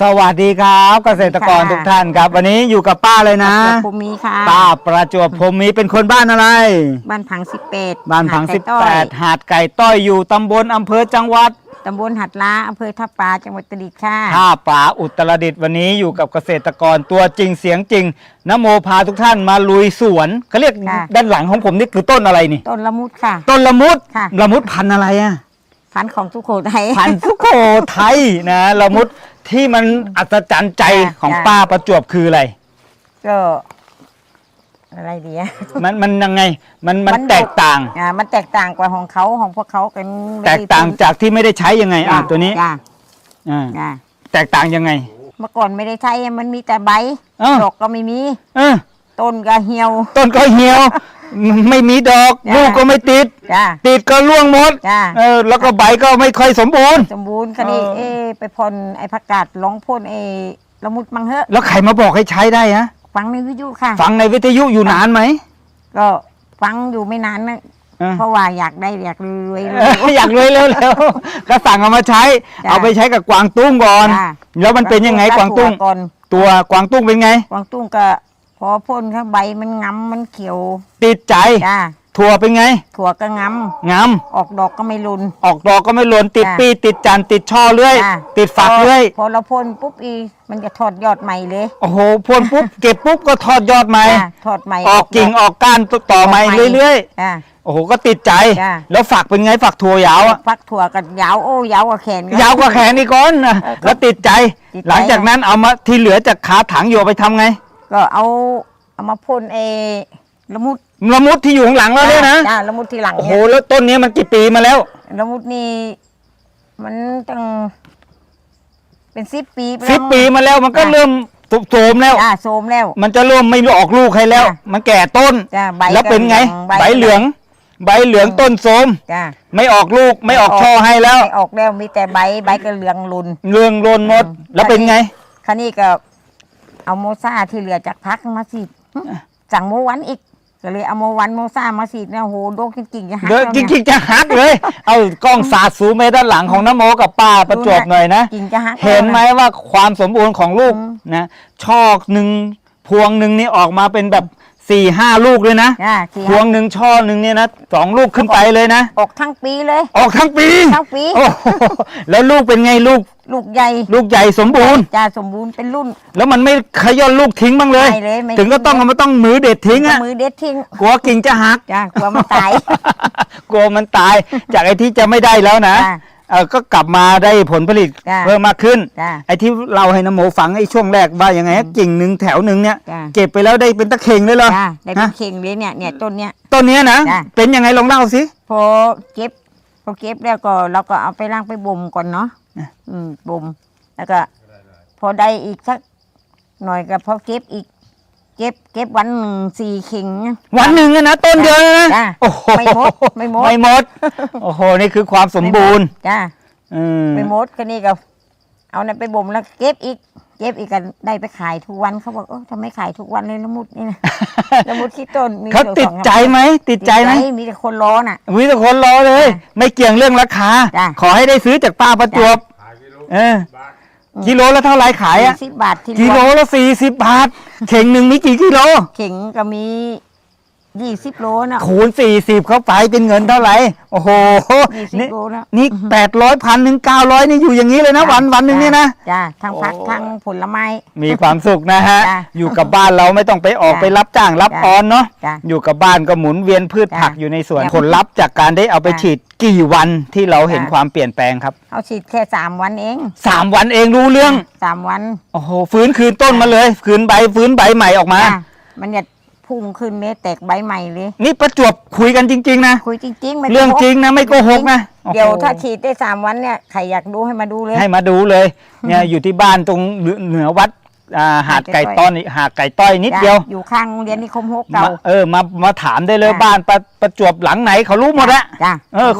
สวัสดีครับเกษตรกรค่ะ ทุกท่านครับ วันนี้อยู่กับป้าเลยนะภูมิค่ะป้าประจวบพรหมมีเป็นคนบ้านอะไร บ้านผังสิบแปดบ้านผังหดสิบไก่ต้แปอยดหาดไก่ต้อยอยู่ตำบลอำเภอจังหวัดตำบลหัดล้าอำเภอท่าปลาจังหวัดตราดค่ะ ท่าป่าอุตรดิตถ์วันนี้อยู่กับเกษตรกรตัวจริงเสียงจริงนโมพาทุกท่านมาลุยสวนเขาเรียกค่ะ ด้านหลังของผมนี่คือต้นอะไรนี่ ต้นละมุดค่ะ ต้นละมุดค่ะ ละมุดพันธุ์อะไรอะ พันธุ์ของสุโขทัย พันธุ์สุโขทัยนะละมุดที่มันอัศจรรย์ใจค่ะของค่ะป้าประจวบคืออะไร ก็อะไรดีอะมันมันยังไงมันมันมันแตกต่าง อ่ามันแตกต่างกว่าของเขาของพวกเขากันแตกต่างจากที่ไม่ได้ใช้ยังไงอะจ้ะตัวนี้จ้ะอ่าจ้ะแตกต่างยังไง เมื่อก่อนไม่ได้ใช้มันมีแต่ใบเอ้าดอกก็ไม่มี เออต้นก็เหี่ยว ต้นก็เหี่ยว ไม่มีดอกจ้ะลูกก็ไม่ติด จ้ะติดก็ร่วงหมดจ้ะ เออแล้วก็ใบก็ไม่ค่อยสมบูรณ์ สมบูรณ์คันนี้เออ เอ๊ะไปพ่นไอ้ผักกาดหลงพ่นไอ้ละมุดมังเหอะแล้วใครมาบอกให้ใช้ได้ฮะฟังในวิทยุค่ะ ฟังในวิทยุอยู่นานไหมก็ฟังอยู่ไม่นานนะเออเพราะว่าอยากได้อยากรวยเอออยากรวยเร็วๆก็สั่งเอามาใช้จ้ะเอาไปใช้กับกวางตุ้งก่อน จ้ะแล้วมันเป็นยังไงกวางตุ้งก่อนตัวกวางตุ้งเป็นไง กวางตุ้งก็ พอพ่นข้างใบมันงำมันเขียว ติดใจจ้าถั่วเป็นไง ถั่วก็งงามำออกดอกก็ไม่รุน ออกดอกก็ไม่หล่นติดจ้ะปีติดจันทร์ติดช่อเรื่อยจ้ะติดฝักพอเรื่อย พอเราพ่นปุ๊บอี มันจะถอดยอดใหม่เลย โอ้โหพ่นปุ๊บเก็บปุ๊บก็ทอดยอดใหม่จ้ะถอดใหม่ออกกิ่งดออกก้านต่อใหม่เรื่อยจ้าๆโอ้โหก็ติดใจจ้ะแล้วฝักเป็นไงฝักถั่วยาวอะฟักถั่วกับยาวโอ้ยาวกว่าแขนก็ยาวกว่าแขนอีกก้อนนะเออแล้วติดใจติดใจ หลังจากนั้นเอามาที่เหลือจากขาถังอยู่เอาไปทำไง ก็เอาเอามาพ่นเอละมุดละมุดที่อยู่ข้างหลังเราเนี่ยนะจ้าละมุดทีหลังโอ้โห เนี่ยแล้วต้นนี้มันกี่ปีมาแล้ว ละมุดนี่มันตั้งเป็นสิบปีไแล้วสิบปีมาแล้วมันก็จ้ะ เริ่มตุบโทรมแล้ว จ้าโสมแล้ว มันจะเริ่มไม่ออกลูกให้แล้ว จ้ะ มันแก่ต้น จ้ะใบแล้วเป็นไง ก็ใบเหลือง ใบเหลืองต้นโทรมจ้าไม่ออกลูกไม่ออกช่อให้แล้ว ไม่ออกแล้วมีแต่ใบใบก็เหลืองรุน เรื่องโลนหมดอืมแล้วเป็นไงคันนี้ก็ เอาโมซ่าที่เหลือจากพักมาสีดหึสั่งโมวันอีกก็เลยเอาโมวันโมซ่ามาสีดเนี่ยโหโดกจริงๆจะหักเดี๋ยวแล้วจนี่ริงๆจะหักเลย เอากล้องสาดสูงไปด้านหลังของน้ำโมกับป้าประจวบหน่อยนะกิ่งจะหักเห็นไหมว่าความสมบูรณ์ของลูกอืมนะช่อหนึ่งพวงหนึ่งนี่ออกมาเป็นแบบ สี่ห้าลูกเลยนะจ้าที่พวงหนึ่งช่อหนึ่งเนี่ยนะสองลูกขึ้นไปเลยนะ ออกทั้งปีเลย ออกทั้งปีทั้งปี โอ้โหแล้วลูกเป็นไงลูกลูกใหญ่ลูกใหญ่สมบูรณ์จ้าสมบูรณ์เป็นรุ่น แล้วมันไม่ขย้อนลูกทิ้งบ้างเลย ไม่เลยไม่ ถึงก็ต้องเอามาต้องมือเด็ดทิ้งอะมือเด็ดทิ้งกลัวกิ่งจะหัก จ้ากลัวมันตาย กลัวมันตาย จากไอ้ที่จะไม่ได้แล้วนะ จ้ะ เออก็กลับมาได้ผลผลิตจ้ะ เพิ่มมากขึ้น จ้า ไอ้ที่เราให้น้ำโมฟังไอ้ช่วงแรกว่ายังไงฮะกิ่งหนึ่งแถวหนึ่งเนี่ย จ้ะ เก็บไปแล้วได้เป็นตะเข่งเลยเหรอ จ้าได้เป็ฮะนเข่งเลยเนี่ยเนี่ยต้นเนี้ยต้นเนี้ยนะ จ้ะ เป็นยังไงลองเล่าสิ พอเก็บพอเก็บแล้วก็เราก็เอาไปล้างไปบ่มก่อนเนาะอะ อืมบ่มแล้วก็ พอได้อีกสักหน่อยก็พอเก็บอีก เก็บเก็บวันหนึ่งสี่เข่ง วันหนึ่งอะนะต้นเดียวนะจ้ะโอ้โหไม่หมดไม่หมด ไม่หมด โอ้โห นี่คือความสมบูรณ์จ้าอืมไปหมดก็นี่ก็เอานั่นไปบ่มแล้วเก็บอีก เก็บอีกกันได้ไปขายทุกวันเขาบอกเออทำไมขายทุกวันเลยละมุดนี่นะละมุดที่ต้นมีเขาอยู่ติดสองใจไหมติดใจไหมมีแต่คนร้อน่ะ วิแต่คนรอเลยจ้ะไม่เกี่ยงเรื่องราคา จ้ะ ขอให้ได้ซื้อจากป้าประจวบ เออ กิโลละเท่าไหรขายอะสิบบาทที่กิโลรวมละสี่สิบบาท เข่งหนึ่งมีกี่กิโล เข่งก็มี ยี่สิบโลนะคูณสี่สิบเข้าไปเป็นเงินเท่าไหร่ โอ้โห ยี่สิบนี่โลแล้วนี่แปดร้อยพันหนึ่งเก้าร้อยนี่อยู่อย่างนี้เลยนะวันวันหนึ่งนี่นะ จ้าทั้งผักโอ้ ทั้งผลไม้ มีความสุขนะฮะ จ้ะอยู่กับบ้านเราไม่ต้องไปออกจ้ะไปรับจ้างรับจ้ะออนเนาะ จ้ะอยู่กับบ้านก็หมุนเวียนพืชจ้ะผักอยู่ในสวน จ้ะผลลัพธ์จากการได้เอาไปจ้ะฉีดกี่วันที่เราเห็นจ้ะ ความเปลี่ยนแปลงครับเอาฉีดแค่สามวันเองสามวันเองรู้เรื่อง สามวันโอ้โห ฟื้นคืนต้นมาเลย คืนใบฟื้นใบใหม่ออกมา จ้ะมันจะ พุ่งขึ้นเม็ดแตกใบใหม่เลย นี่ประจวบคุยกันจริง ๆ นะ คุยจริงๆไม่เรื่องโกหกจริงนะไม่โกหกนะเดี๋ยวโอ้โหถ้าฉีดได้สามวันเนี่ยใครอยากดูให้มาดูเลย ให้มาดูเลยเนี่ยอยู่ที่บ้านตรงเหนือวัดอ่าหาดไก่ต้อนหาดไก่ต้อยนิดจ้ะเดียว อยู่ข้างโรงเรียนนิคมหกเก่ามาเออมามาถามได้เลยจ้ะบ้านประประจวบหลังไหนเขารู้หมดละจ้ะ เออ